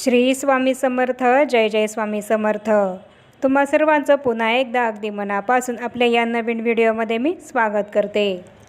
श्री स्वामी समर्थ जय जय स्वामी समर्थ. तुम्हा सर्वांचं पुन्हा एकदा अगदी मनापासून आपल्या या नवीन व्हिडिओमध्ये मी स्वागत करते.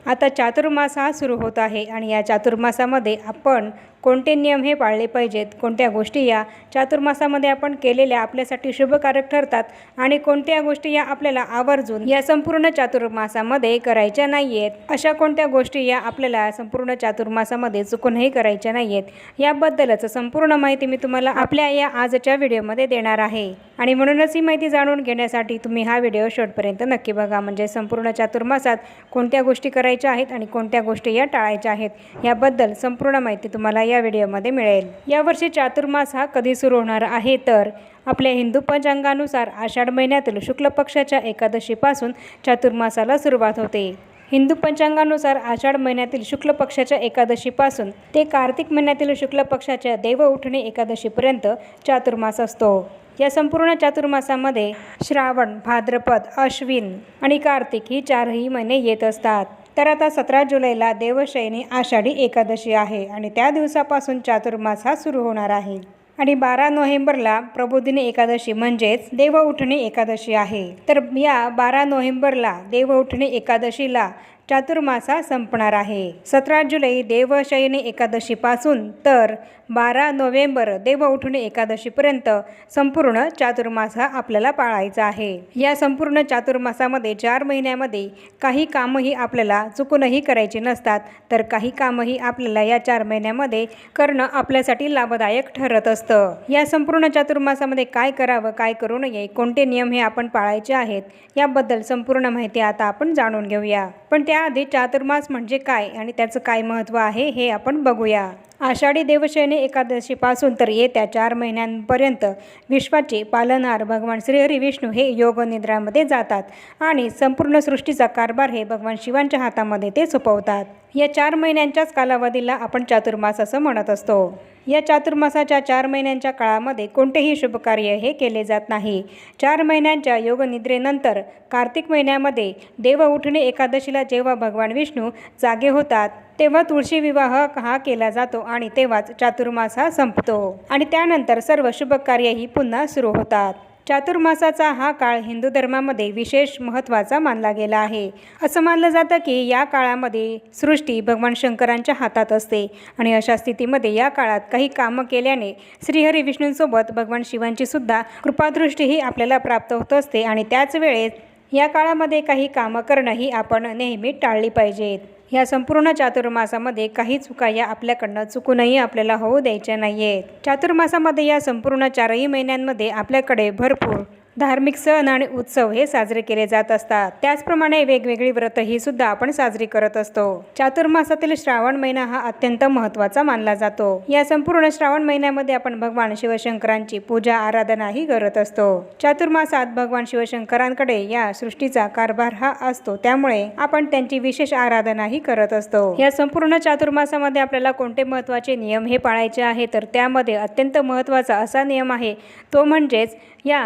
आता चातुर्मास हा सुरू होत आहे आणि या चातुर्मासामध्ये आपण कोणते नियम हे पाळले पाहिजेत? कोणत्या गोष्टी या चातुर्मासामध्ये आपण केलेल्या आपल्यासाठी शुभकारक ठरतात? आणि कोणत्या गोष्टी या आपल्याला आवर्जून या संपूर्ण चातुर्मासामध्ये करायच्या नाही आहेत अशा कोणत्या गोष्टी या आपल्याला संपूर्ण चातुर्मासामध्ये चुकूनही करायच्या नाही आहेत याबद्दलच संपूर्ण माहिती मी तुम्हाला आपल्या या आजच्या व्हिडिओमध्ये देणार आहे. आणि म्हणूनच ही माहिती जाणून घेण्यासाठी तुम्ही हा व्हिडिओ शेवटपर्यंत नक्की बघा. म्हणजे संपूर्ण चातुर्मासात कोणत्या गोष्टी करायच्या आहेत आणि कोणत्या गोष्टी या टाळायच्या आहेत याबद्दल संपूर्ण माहिती तुम्हाला या व्हिडिओमध्ये मिळेल. यावर्षी चातुर्मास हा कधी सुरू होणार आहे? तर आपल्या हिंदू पंचांगानुसार आषाढ महिन्यातील शुक्ल पक्षाच्या एकादशीपासून चातुर्मासाला सुरुवात होते. हिंदू पंचांगानुसार आषाढ महिन्यातील शुक्ल पक्षाच्या एकादशीपासून ते कार्तिक महिन्यातील शुक्ल पक्षाच्या देव उठणे एकादशीपर्यंत चातुर्मास असतो. या संपूर्ण चातुर्मासामध्ये श्रावण भाद्रपद अश्विन आणि कार्तिक ही चारही महिने येत असतात. तर आता सतरा जुलैला देवशयनी आषाढी एकादशी आहे आणि त्या दिवसापासून चातुर्मास हा सुरू होणार आहे. आणि बारा नोव्हेंबरला प्रबोधिनी एकादशी म्हणजेच देवउठणी एकादशी आहे. तर या बारा नोव्हेंबरला देवउठणी एकादशीला चातुर्मासा संपणार आहे. सतरा जुलै देवशयनी एकादशीपासून तर बारा नोव्हेंबर देव उठणी एकादशीपर्यंत संपूर्ण चातुर्मास हा आपल्याला पाळायचा आहे. या संपूर्ण चातुर्मासामध्ये चार महिन्यामध्ये काही कामंही आपल्याला चुकूनही करायची नसतात. तर काही कामंही आपल्याला या चार महिन्यामध्ये करणं आपल्यासाठी लाभदायक ठरत असतं. या संपूर्ण चातुर्मासामध्ये काय करावं काय करू नये कोणते नियम हे आपण पाळायचे आहेत याबद्दल संपूर्ण माहिती आता आपण जाणून घेऊया. पण त्या त्याआधी चातुर्मास म्हणजे काय आणि त्याचं काय महत्त्व आहे हे आपण बघूया. आषाढी देवशयनी एकादशीपासून तर येत्या चार महिन्यांपर्यंत विश्वाचे पालनहार भगवान श्रीहरी विष्णू हे योगनिद्रामध्ये जातात आणि संपूर्ण सृष्टीचा कारभार हे भगवान शिवांच्या हातामध्ये ते सोपवतात. या चार महिन्यांच्याच कालावधीला आपण चातुर्मास असं म्हणत असतो. या चातुर्मासाच्या चार महिन्यांच्या काळामध्ये कोणतेही शुभकार्य हे केले जात नाही. चार महिन्यांच्या योगनिद्रेनंतर कार्तिक महिन्यामध्ये देव उठणे एकादशीला जेव्हा भगवान विष्णू जागे होतात तेव्हा तुळशी विवाह हा केला जातो आणि तेव्हाच चातुर्मास हा संपतो. आणि त्यानंतर सर्व शुभकार्यही पुन्हा सुरू होतात. चातुर्मासाचा हा काळ हिंदू धर्मामध्ये विशेष महत्त्वाचा मानला गेला आहे. असं मानलं जातं की या काळामध्ये सृष्टी भगवान शंकरांच्या हातात असते आणि अशा स्थितीमध्ये या काळात काही कामं केल्याने श्रीहरी विष्णूंसोबत भगवान शिवांची सुद्धा कृपादृष्टीही आपल्याला प्राप्त होत असते आणि त्याच वेळेस या काळामध्ये काही कामं करणंही आपण नेहमी टाळली पाहिजेत. या संपूर्ण चातुर्मासामध्ये काही चुका या आपल्याकडनं चुकूनही आपल्याला होऊ द्यायच्या नाही आहेत चातुर्मासामध्ये या संपूर्ण चारही महिन्यांमध्ये आपल्याकडे भरपूर धार्मिक सण आणि उत्सव हे साजरे केले जात असतात. त्याचप्रमाणे वेगवेगळी व्रत ही सुद्धा आपण साजरी करत असतो. चातुर्मासातील श्रावण महिना हा अत्यंत महत्त्वाचा मानला जातो. या संपूर्ण श्रावण महिन्यामध्ये आपण भगवान शिवशंकरांची पूजा आराधनाही करत असतो. चातुर्मासात भगवान शिवशंकरांकडे या सृष्टीचा कारभार हा असतो. त्यामुळे आपण त्यांची विशेष आराधनाही करत असतो. या संपूर्ण चातुर्मासामध्ये आपल्याला कोणते महत्त्वाचे नियम हे पाळायचे आहे? तर त्यामध्ये अत्यंत महत्त्वाचा असा नियम आहे तो म्हणजेच या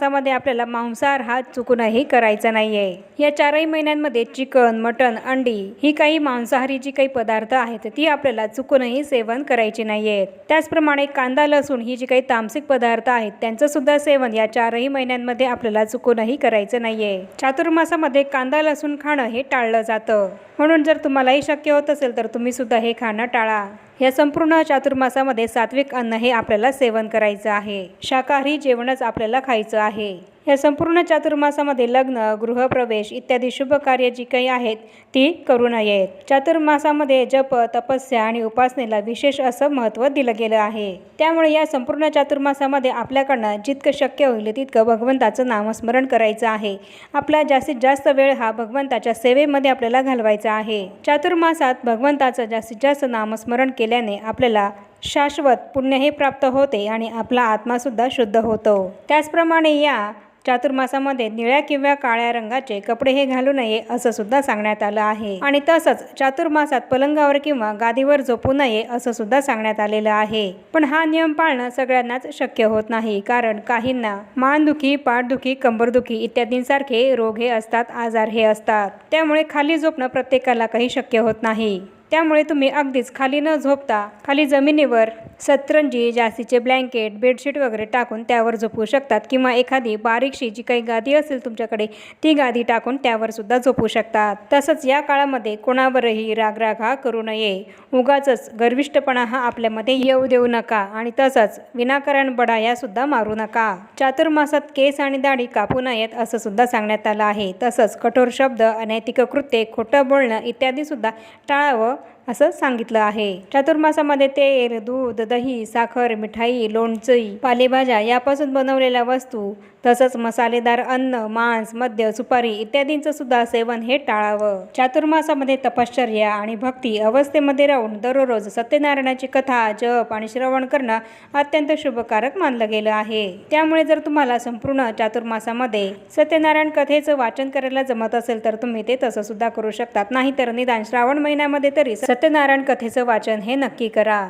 चातुर्मासामध्ये आपल्याला मांसाहार हा चुकूनही करायचा नाही आहे या चारही महिन्यांमध्ये चिकन मटन अंडी ही काही मांसाहारी जी काही पदार्थ आहेत ती आपल्याला चुकूनही सेवन करायची नाही आहेत त्याचप्रमाणे कांदा लसूण ही जी काही तामसिक पदार्थ आहेत त्यांचं सुद्धा सेवन या चारही महिन्यांमध्ये आपल्याला चुकूनही करायचं नाही आहे चातुर्मासामध्ये कांदा लसूण खाणं हे टाळलं जातं. म्हणून जर तुम्हालाही शक्य होत असेल तर तुम्ही सुद्धा हे खाणं टाळा. या संपूर्ण चातुर्मासामध्ये सात्विक अन्न हे आपल्याला सेवन करायचं आहे. शाकाहारी जेवणच आपल्याला खायचं आहे. या संपूर्ण चातुर्मासामध्ये लग्न गृहप्रवेश इत्यादी शुभ कार्य जी काही आहेत ती करू नयेत. चातुर्मासामध्ये जप तपस्या आणि उपासनेला विशेष असं महत्त्व दिलं गेलं आहे. त्यामुळे या संपूर्ण चातुर्मासामध्ये आपल्याकडनं जितकं शक्य होईल तितकं भगवंताचं नामस्मरण करायचं आहे. आपला जास्तीत जास्त वेळ हा भगवंताच्या सेवेमध्ये आपल्याला घालवायचा आहे. चातुर्मासात भगवंताचं जास्तीत जास्त नामस्मरण केल्याने आपल्याला शाश्वत पुण्य हे प्राप्त होते आणि आपला आत्मासुद्धा शुद्ध होतो. त्याचप्रमाणे या चातुर्मासामध्ये निळ्या किंवा काळ्या रंगाचे कपडे हे घालू नये असं सुद्धा सांगण्यात आलं आहे. आणि तसंच चातुर्मासात पलंगावर किंवा गादीवर झोपू नये असं सुद्धा सांगण्यात आलेलं आहे. पण हा नियम पाळणं सगळ्यांनाच शक्य होत नाही कारण काहींना मानदुखी पाठदुखी कंबरदुखी इत्यादींसारखे रोग हे असतात आजार हे असतात. त्यामुळे खाली झोपणं प्रत्येकाला काही शक्य होत नाही. त्यामुळे तुम्ही अगदीच खाली न झोपता खाली जमिनीवर सतरंजी जास्तीचे ब्लँकेट बेडशीट वगैरे टाकून त्यावर झोपू शकतात किंवा एखादी बारीकशी जी काही गादी असेल तुमच्याकडे ती गादी टाकून त्यावर सुद्धा झोपू शकतात. तसंच या काळामध्ये कोणावरही रागराग हा करू नये. उगाच गर्विष्टपणा हा आपल्यामध्ये येऊ देऊ नका आणि तसंच विनाकारण बढाया सुद्धा मारू नका. चातुर्मासात केस आणि दाढी कापू नयेत असं सुद्धा सांगण्यात आलं आहे. तसंच कठोर शब्द अनैतिक कृत्ये खोटं बोलणं इत्यादी सुद्धा टाळावं असं सांगितलं आहे. चातुर्मासामध्ये तेल दूध दही साखर मिठाई लोणची पालेभाज्या यापासून बनवलेल्या वस्तू तसंच मसालेदार अन्न मांस मद्य सुपारी इत्यादींचं सुद्धा सेवन हे टाळावं. चातुर्मासामध्ये तपश्चर्या आणि भक्ती अवस्थेमध्ये राहून दररोज सत्यनारायणाची कथा जप आणि श्रवण करणं अत्यंत शुभकारक मानलं गेलं आहे. त्यामुळे जर तुम्हाला संपूर्ण चातुर्मासामध्ये सत्यनारायण कथेचं वाचन करायला जमत असेल तर तुम्ही ते तसं सुद्धा करू शकतात. नाहीतर निदान श्रावण महिन्यामध्ये तरी सत्य सत्यनारायण कथेचं वाचन हे नक्की करा.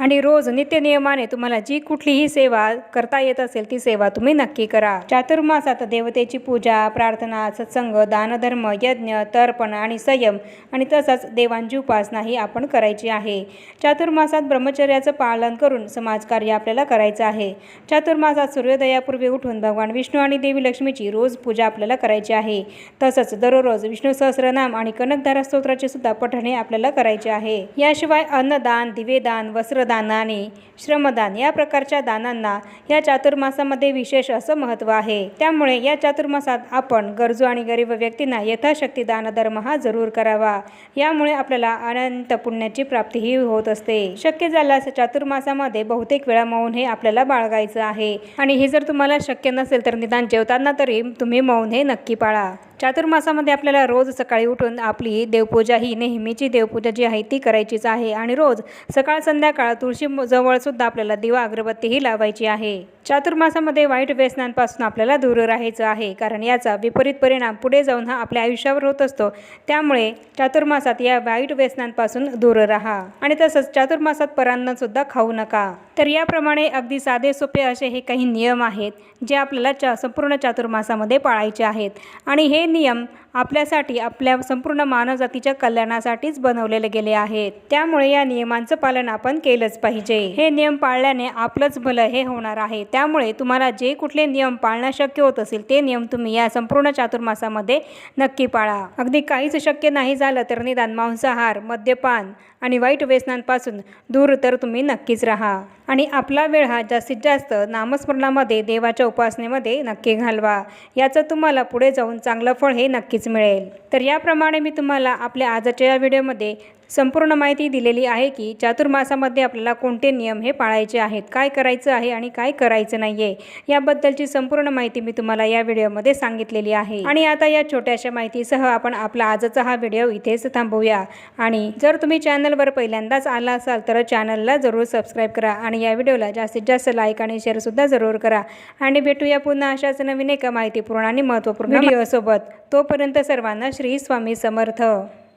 आणि रोज नित्यनियमाने तुम्हाला जी कुठलीही सेवा करता येत असेल ती सेवा तुम्ही नक्की करा. चातुर्मासात देवतेची पूजा प्रार्थना सत्संग दानधर्म यज्ञ तर्पण आणि संयम आणि तसंच देवांची उपासना ही आपण करायची आहे. चातुर्मासात ब्रह्मचर्याचं पालन करून समाजकार्य आपल्याला करायचं आहे. चातुर्मासात सूर्योदयापूर्वी उठून भगवान विष्णू आणि देवी लक्ष्मीची रोज पूजा आपल्याला करायची आहे. तसंच दररोज विष्णू सहस्रनाम आणि कनकधारा स्तोत्राचे सुद्धा पठणे आपल्याला करायचे आहे. याशिवाय अन्नदान दिवेदान वस्त्र वस्त्रदान आणि श्रमदान या प्रकारच्या दानांना या चातुर्मासामध्ये विशेष असं महत्त्व आहे. त्यामुळे या चातुर्मासात आपण गरजू आणि गरीब व्यक्तींना यथाशक्ती दानधर्म हा जरूर करावा. यामुळे आपल्याला अनंत पुण्याची प्राप्तीही होत असते. शक्य झाल्यास चातुर्मासामध्ये बहुतेक वेळा मौन हे आपल्याला बाळगायचं आहे. आणि हे जर तुम्हाला शक्य नसेल तर निदान जेवताना तरी तुम्ही मौन हे नक्की पाळा. चातुर्मासामध्ये आपल्याला रोज सकाळी उठून आपली देवपूजा ही नेहमीची देवपूजा जी आहे ती करायचीच आहे आणि रोज सकाळ संध्याकाळ तुळशी जवळसुद्धा आपल्याला दिवा अगरबत्तीही लावायची आहे. चातुर्मासामध्ये वाईट व्यसनांपासून आपल्याला दूर राहायचं आहे कारण याचा विपरीत परिणाम पुढे जाऊन हा आपल्या आयुष्यावर होत असतो. त्यामुळे चातुर्मासात या वाईट व्यसनांपासून दूर राहा. आणि तसंच चातुर्मासात परांनासुद्धा खाऊ नका. तर याप्रमाणे अगदी साधे सोपे असे हे काही नियम आहेत जे आपल्याला चा संपूर्ण चातुर्मासामध्ये पाळायचे आहेत. आणि हे नियम आपल्यासाठी आपल्या संपूर्ण मानवजातीच्या कल्याणासाठीच बनवलेले गेले आहेत. त्यामुळे या नियमांचं पालन आपण केलंच पाहिजे. हे नियम पाळल्याने आपलंच भलं हे होणार आहे. त्यामुळे तुम्हाला जे कुठले नियम पाळणं शक्य होत असेल ते नियम तुम्ही या संपूर्ण चातुर्मासामध्ये नक्की पाळा. अगदी काहीच शक्य नाही झालं तर निदान मांसाहार मद्यपान आणि वाईट व्यसनांपासून दूर तर तुम्ही नक्कीच राहा. आणि आपला वेळ हा जास्तीत जास्त नामस्मरणामध्ये देवाच्या उपासनेमध्ये नक्की घालवा. याचं तुम्हाला पुढे जाऊन चांगलं फळ हे नक्कीच मिळेल. तर याप्रमाणे मी तुम्हाला आपल्या आजच्या या व्हिडिओमध्ये संपूर्ण माहिती दिलेली आहे की चातुर्मासामध्ये आपल्याला कोणते नियम हे पाळायचे आहेत? काय करायचं आहे आणि काय करायचं नाही आहे याबद्दलची संपूर्ण माहिती मी तुम्हाला या व्हिडिओमध्ये सांगितलेली आहे. आणि आता या छोट्याशा माहितीसह आपण आपला आजचा हा व्हिडिओ इथेच थांबवूया. आणि जर तुम्ही चॅनलवर पहिल्यांदाच आला असाल तर चॅनलला जरूर सबस्क्राईब करा आणि या व्हिडिओला जास्तीत जास्त लाईक आणि शेअरसुद्धा जरूर करा. आणि भेटूया पुन्हा अशाच नवीन एका माहितीपूर्ण आणि महत्त्वपूर्ण व्हिडिओसोबत तोपर्यंत सर्वांना श्री स्वामी समर्थ.